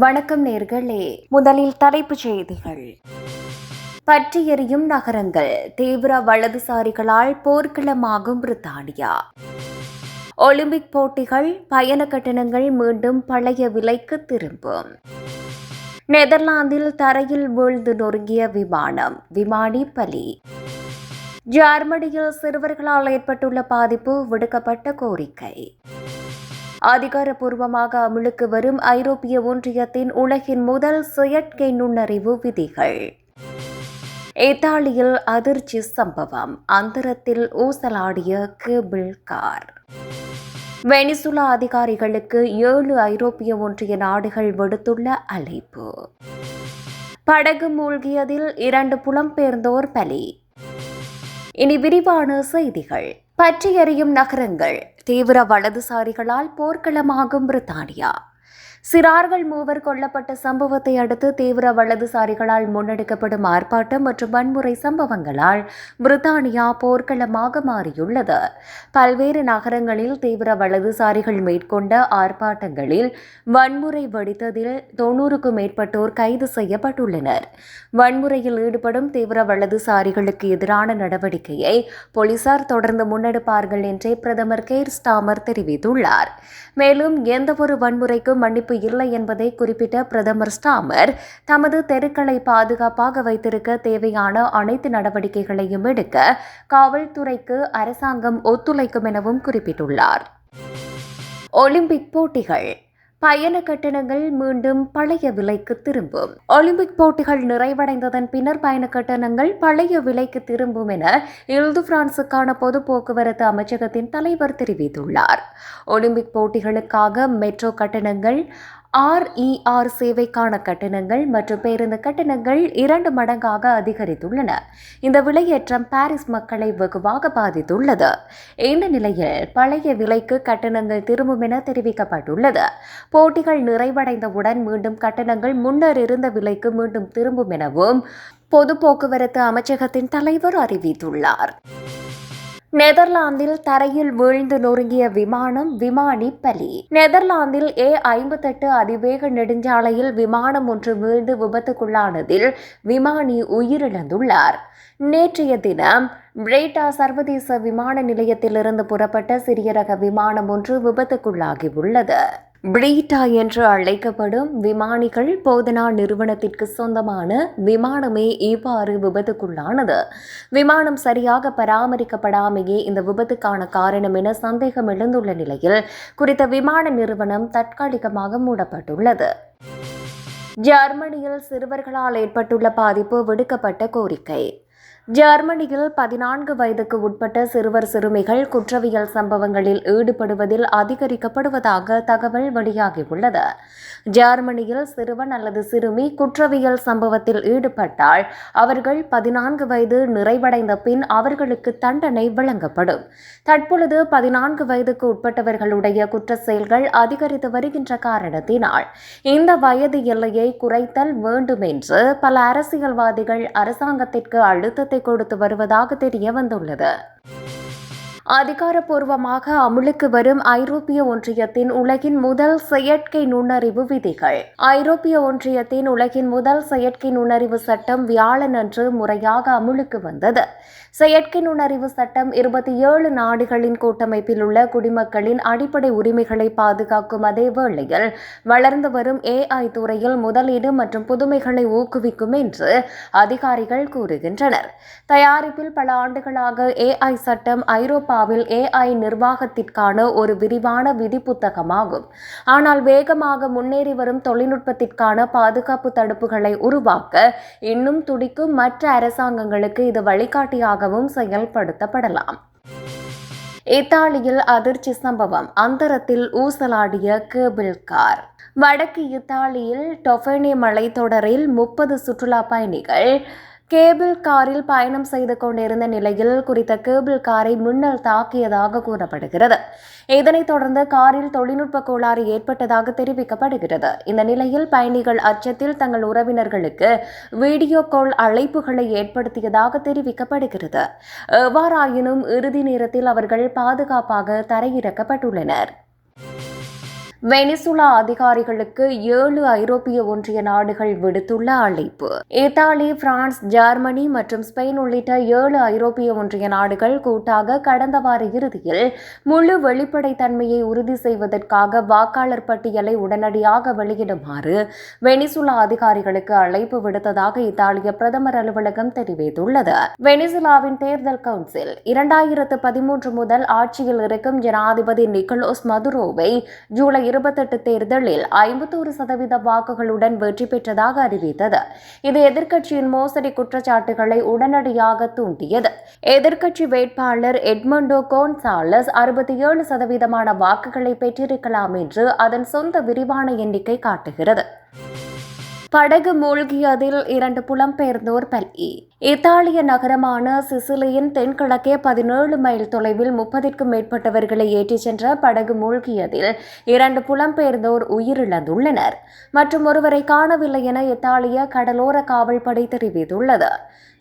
வணக்கம் நேர்களே. முதலில் தலைப்புச் செய்திகள். பற்றி எரியும் நகரங்கள். தீவிர வலதுசாரிகளால் போர்க்களமாகும் பிரித்தானியா. ஒலிம்பிக் போட்டிகள் பயண கட்டணங்கள் மீண்டும் பழைய விலைக்கு திரும்பும். நெதர்லாந்தில் தரையில் வீழ்ந்து நொறுங்கிய விமானம் விமானி பலி. ஜெர்மனியில் சிறுவர்களால் ஏற்பட்டுள்ள பாதிப்பு விடுக்கப்பட்ட கோரிக்கை. அதிகாரப்பூர்வமாக அமலுக்கு வரும் ஐரோப்பிய ஒன்றியத்தின் உலகின் முதல் செயற்கை நுண்ணறிவு விதிகள். இத்தாலியில் அதிர்ச்சி சம்பவம். அந்தரத்தில் ஊசலாடிய கேபிள் கார். வெனிசுலா அதிகாரிகளுக்கு ஏழு ஐரோப்பிய ஒன்றிய நாடுகள் விடுத்துள்ள அழைப்பு. படகு மூழ்கியதில் இரண்டு புலம்பெயர்ந்தோர் பலி. இனி விரிவான செய்திகள். பற்றி எறியும் நகரங்கள் தீவிர வலதுசாரிகளால் போர்க்களமாகும் பிரித்தானியா. சிறார்கள் மூவர் கொல்லப்பட்ட சம்பவத்தை அடுத்து தீவிர வலதுசாரிகளால் முன்னெடுக்கப்படும் ஆர்ப்பாட்டம் மற்றும் வன்முறை சம்பவங்களால் பிரித்தானியா போர்க்களமாக மாறியுள்ளது. பல்வேறு நகரங்களில் தீவிர வலதுசாரிகள் மேற்கொண்ட ஆர்ப்பாட்டங்களில் வன்முறை வெடித்ததில் தொன்னூறுக்கும் மேற்பட்டோர் கைது செய்யப்பட்டுள்ளனர். வன்முறையில் ஈடுபடும் தீவிர வலதுசாரிகளுக்கு எதிரான நடவடிக்கையை போலீசார் தொடர்ந்து முன்னெடுப்பார்கள் என்றே பிரதமர் கேர் ஸ்டாமர் தெரிவித்துள்ளார். மேலும் எந்தவொரு வன்முறைக்கும் மன்னிப்பு இல்லை என்பதை குறிப்பிட்ட பிரதமர் ஸ்டாமர் தமது தெருக்களை பாதுகாப்பாக வைத்திருக்க தேவையான அனைத்து நடவடிக்கைகளையும் எடுக்க காவல்துறைக்கு அரசாங்கம் ஒத்துழைக்கும் எனவும் குறிப்பிட்டுள்ளார். ஒலிம்பிக் போட்டிகள். பயண கட்டணங்கள் மீண்டும் பழைய விலைக்கு திரும்பும். ஒலிம்பிக் போட்டிகள் நிறைவடைந்ததன் பின்னர் பயண கட்டணங்கள் பழைய விலைக்கு திரும்பும் என இல்து பிரான்சுக்கான பொது போக்குவரத்து அமைச்சகத்தின் தலைவர் தெரிவித்துள்ளார். ஒலிம்பிக் போட்டிகளுக்காக மெட்ரோ கட்டணங்கள் ஆர்இஆர் சேவைக்கான கட்டணங்கள் மற்றும் பேருந்து கட்டணங்கள் இரண்டு மடங்காக அதிகரித்துள்ளன. இந்த விலையேற்றம் பாரிஸ் மக்களை வெகுவாக பாதித்துள்ளது. இந்த நிலையில் பழைய விலைக்கு கட்டணங்கள் திரும்பும் என தெரிவிக்கப்பட்டுள்ளது. போட்டிகள் நிறைவடைந்தவுடன் மீண்டும் கட்டணங்கள் முன்னர் இருந்த விலைக்கு மீண்டும் திரும்பும் எனவும் பொது போக்குவரத்து அமைச்சகத்தின் தலைவர் அறிவித்துள்ளார். நெதர்லாந்தில் தரையில் வீழ்ந்து நொறுங்கிய விமானம் விமானி பலி. நெதர்லாந்தில் ஏ ஐம்பத்தெட்டு அதிவேக நெடுஞ்சாலையில் விமானம் ஒன்று வீழ்ந்து விபத்துக்குள்ளானதில் விமானி உயிரிழந்துள்ளார். நேற்றைய தினம் பிரேட்டா சர்வதேச விமான நிலையத்திலிருந்து புறப்பட்ட சிறிய ரக விமானம் ஒன்று விபத்துக்குள்ளாகியுள்ளது. பிரீட்டா என்று அழைக்கப்படும் விமானிகள் போதனா நிறுவனத்திற்கு சொந்தமான விமானமே இவ்வாறு விபத்துக்குள்ளானது. விமானம் சரியாக பராமரிக்கப்படாமையே இந்த விபத்துக்கான காரணம் என சந்தேகம் எழுந்துள்ள நிலையில் குறித்த விமான நிறுவனம் தற்காலிகமாக மூடப்பட்டுள்ளது. ஜெர்மனியில் சிறுவர்களால் ஏற்பட்டுள்ள பாதிப்பு விடுக்கப்பட்ட கோரிக்கை. ஜெர்மனியில் பதினான்கு வயதுக்கு உட்பட்ட சிறுவர் சிறுமிகள் குற்றவியல் சம்பவங்களில் ஈடுபடுவதில் அதிகரிக்கப்படுவதாக தகவல் வெளியாகியுள்ளது. ஜெர்மனியில் சிறுவன் அல்லது சிறுமி குற்றவியல் சம்பவத்தில் ஈடுபட்டால் அவர்கள் பதினான்கு வயது நிறைவடைந்த பின் அவர்களுக்கு தண்டனை வழங்கப்படும். தற்பொழுது பதினான்கு வயதுக்கு உட்பட்டவர்களுடைய குற்ற செயல்கள் அதிகரித்து வருகின்ற காரணத்தினால் இந்த வயது எல்லையை குறைத்தல் வேண்டும் என்று பல அரசியல்வாதிகள் அரசாங்கத்திற்கு அழுத்தத்தை கொடுத்து வருவதாக தெரிய வந்துள்ளது அதிகாரப்பூர்வமாக அமுலுக்கு வரும் ஐரோப்பிய ஒன்றியத்தின் உலகின் முதல் செயற்கை நுண்ணறிவு விதிகள். ஐரோப்பிய ஒன்றியத்தின் உலகின் முதல் செயற்கை நுண்ணறிவு சட்டம் வியாழனன்று முறையாக அமுலுக்கு வந்தது. செயற்கை நுண்ணறிவு சட்டம் இருபத்தி ஏழு நாடுகளின் கூட்டமைப்பில் உள்ள குடிமக்களின் அடிப்படை உரிமைகளை பாதுகாக்கும் அதே வேளையில் வளர்ந்து வரும் ஏஐ துறையில் முதலீடு மற்றும் புதுமைகளை ஊக்குவிக்கும் என்று அதிகாரிகள் கூறுகின்றனர். தயாரிப்பில் பல ஆண்டுகளாக ஏஐ சட்டம் ஐரோப்பா ஐரோப்பாவில் ஏஐ நிர்வாகத்திற்கான ஒரு விரிவான விதி புத்தகமாகும் ஆனால் வேகமாக முன்னேறி வரும் தொழில்நுட்பத்திற்கான பாதுகாப்பு தடுப்புகளை உருவாக்க இன்னும் துடிக்கும் மற்ற அரசாங்கங்களுக்கு இது வழிகாட்டியாகவும் செயல்படுத்தப்படலாம். இத்தாலியில் அதிர்ச்சி சம்பவம். அந்தரத்தில் ஊசலாடிய கேபிள் கார். வடக்கு இத்தாலியில் டொஃபெனி மலைத்தொடரில் முப்பது சுற்றுலா பயணிகள் கேபிள் காரில் பயணம் செய்து கொண்டிருந்த நிலையில் குறித்த கேபிள் காரை மின்னல் தாக்கியதாக கூறப்படுகிறது. இதனைத் தொடர்ந்து காரில் தொழில்நுட்ப கோளாறு ஏற்பட்டதாக தெரிவிக்கப்படுகிறது. இந்த நிலையில் பயணிகள் அச்சத்தில் தங்கள் உறவினர்களுக்கு வீடியோ கால் அழைப்புகளை ஏற்படுத்தியதாக தெரிவிக்கப்படுகிறது. எவ்வாறாயினும் இறுதி நேரத்தில் அவர்கள் பாதுகாப்பாக தரையிறக்கப்பட்டுள்ளனர். வெனிசுலா அதிகாரிகளுக்கு ஏழு ஐரோப்பிய ஒன்றிய நாடுகள் விடுத்துள்ள அழைப்பு. இத்தாலி பிரான்ஸ் ஜெர்மனி மற்றும் ஸ்பெயின் உள்ளிட்ட ஏழு ஐரோப்பிய ஒன்றிய நாடுகள் கூட்டாக கடந்த வார இறுதியில் முழு வெளிப்படைத்தன்மையை உறுதி செய்வதற்காக வாக்காளர் பட்டியலை உடனடியாக வெளியிடுமாறு வெனிசுலா அதிகாரிகளுக்கு அழைப்பு விடுத்ததாக இத்தாலிய பிரதமர் அலுவலகம் தெரிவித்துள்ளது. வெனிசுலாவின் தேர்தல் கவுன்சில் இரண்டாயிரத்து பதிமூன்று முதல் ஆட்சியில் இருக்கும் ஜனாதிபதி நிக்கலோஸ் மதுரோவை ஜூலை இருபத்தெட்டு தேர்தலில் ஐம்பத்தோரு சதவீத வாக்குகளுடன் வெற்றி பெற்றதாக அறிவித்தது. இது எதிர்க்கட்சியின் மோசடி குற்றச்சாட்டுகளை உடனடியாக தூண்டியது. எதிர்க்கட்சி வேட்பாளர் எட்மண்டோ கோன்சாலஸ் அறுபத்தி ஏழு சதவீதமான வாக்குகளை பெற்றிருக்கலாம் என்று அதன் சொந்த விரிவான எண்ணிக்கை காட்டுகிறது. படகு மூழ்கியதில் இரண்டு புலம்பெயர்ந்தோர் பலி. இத்தாலிய நகரமான சிசிலியின் தென்கிழக்கே பதினேழு மைல் தொலைவில் முப்பதிற்கும் மேற்பட்டவர்களை ஏற்றிச் சென்ற படகு மூழ்கியதில் இரண்டு புலம்பெயர்ந்தோர் உயிரிழந்துள்ளனர். மற்றும் ஒருவரை காணவில்லை என இத்தாலிய கடலோர காவல்படை தெரிவித்துள்ளது.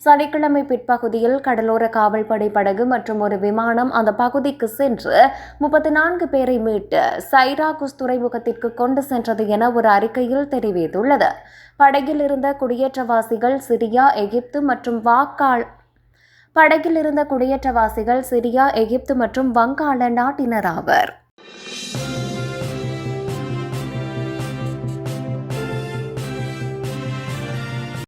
சனிக்கிழமை பிற்பகுதியில் கடலோர காவல்படை படகு மற்றும் ஒரு விமானம் அந்த பகுதிக்கு சென்று முப்பத்தி நான்கு பேரை மீட்டு சைராகுஸ் துறைமுகத்திற்கு கொண்டு சென்றது என ஒரு அறிக்கையில் தெரிவித்துள்ளது. படகில் இருந்த குடியேற்றவாசிகள் சிரியா எகிப்து மற்றும் வாக்காள் படகில் இருந்த குடியேற்றவாசிகள் சிரியா எகிப்து மற்றும் வங்காள நாட்டினராவர் ஆவர்.